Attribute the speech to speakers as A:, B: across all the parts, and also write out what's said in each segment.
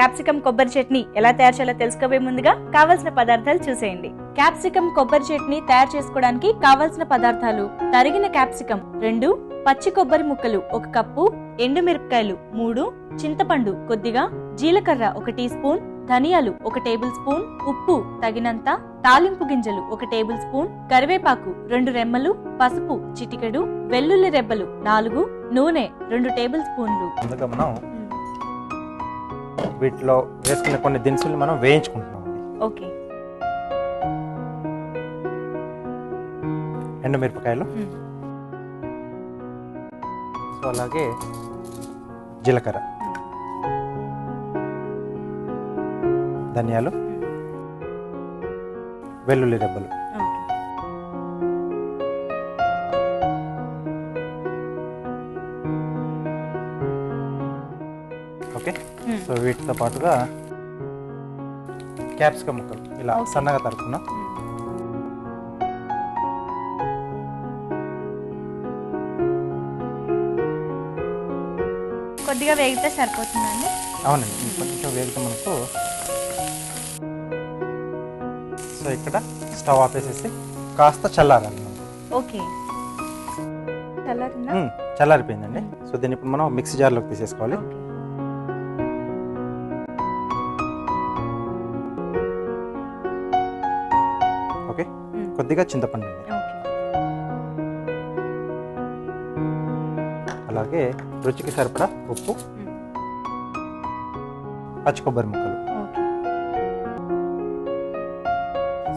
A: Capsicum కొబ్బరి చట్నీ ఎలా తయారు చేయాలో తెలుసుకోబోయే ముందుగా కావలసిన పదార్థాలు చూసేయండి. క్యాప్సికం కొబ్బరి చట్నీ తయారు చేసుకోవడానికి కావలసిన పదార్థాలు తరిగిన క్యాప్సికం రెండు పచ్చి కొబ్బరి ముక్కలు ఒక కప్పు ఎండుమిరపకాయలు మూడు చింతపండు కొద్దిగా జీలకర్ర ఒక టీ స్పూన్ ధనియాలు ఒక టేబుల్ స్పూన్ ఉప్పు తగినంత తాలింపు గింజలు ఒక టేబుల్ స్పూన్ కరివేపాకు రెండు రెమ్మలు పసుపు చిటికెడు వెల్లుల్లి రెబ్బలు నాలుగు నూనె రెండు టేబుల్ స్పూన్లు.
B: వీటిలో వేసుకునే కొన్ని దినుసులు మనం వేయించుకుంటున్నాం
A: ఓకే.
B: ఎండుమిరపకాయలు. సో అలాగే జీలకర్ర. ధనియాలు. వెల్లుల్లి రెబ్బలు. సో వీటితో పాటుగా క్యాప్సికమ్ ముక్కలు ఇలా. సన్నగా తరుక్కున్నాం.
A: కొద్దిగా వేగితే సరిపోతుందండి.
B: అవునండి కొంచెం వేగితే మనకు సో ఇక్కడ స్టవ్ ఆపేసేసి కాస్త చల్లారాలి. మనకు.
A: ఓకే
B: చల్లారిపోయిందండి. సో దీన్ని ఇప్పుడు మనం మిక్సీ జార్లోకి తీసేసుకోవాలి.
A: ఓకే.
B: కొద్దిగా చింతపండు అలాగే రుచికి సరిపడా ఉప్పు. పచ్చి కొబ్బరి ముక్కలు.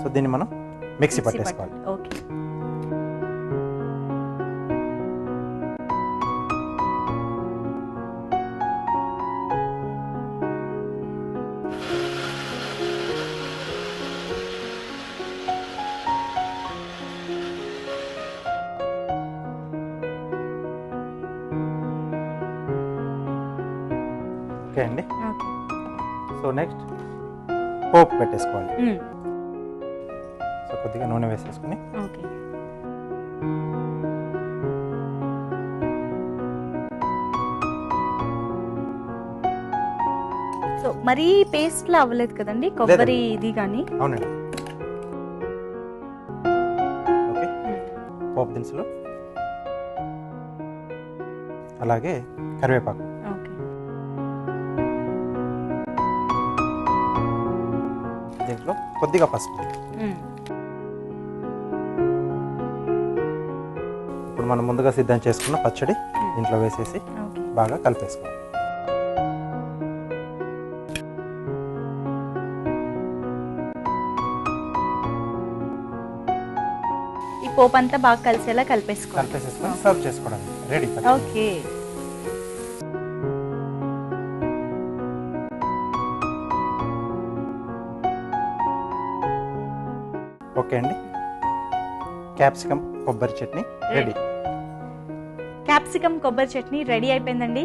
B: సో దీన్ని మనం మిక్సీ పట్టేసుకోవాలి.
A: పట్టు. ఓకే.
B: ఓకే అండి. సో నెక్స్ట్ పోపు పెట్టేసుకోవాలి. సో కొద్దిగా నూనె వేసేసుకుని.
A: ఓకే. సో మరీ పేస్ట్ లా అవ్వలేదు కదండి? కొబ్బరి ఇది కానీ
B: అవునండి. ఓకే. పోపు దినుసులు. అలాగే కరివేపాకు. దీంట్లో కొద్దిగా పసుపు. ఇప్పుడు మనం ముందుగా సిద్ధం చేసుకున్న పచ్చడి దీంట్లో వేసేసి బాగా కలిపేసుకోవాలి.
A: ఈ పోపు అంతా బాగా కలిసేలా కలిపేసుకోవాలి.
B: కలిపేసేసుకొని సర్వ్ చేసుకోవడానికి. Ready
A: okay.
B: ఓకే అండి. క్యాప్సికమ్ కొబ్బరి చట్నీ రెడీ.
A: క్యాప్సికమ్ కొబ్బరి చట్నీ రెడీ అయిపోయిందండి.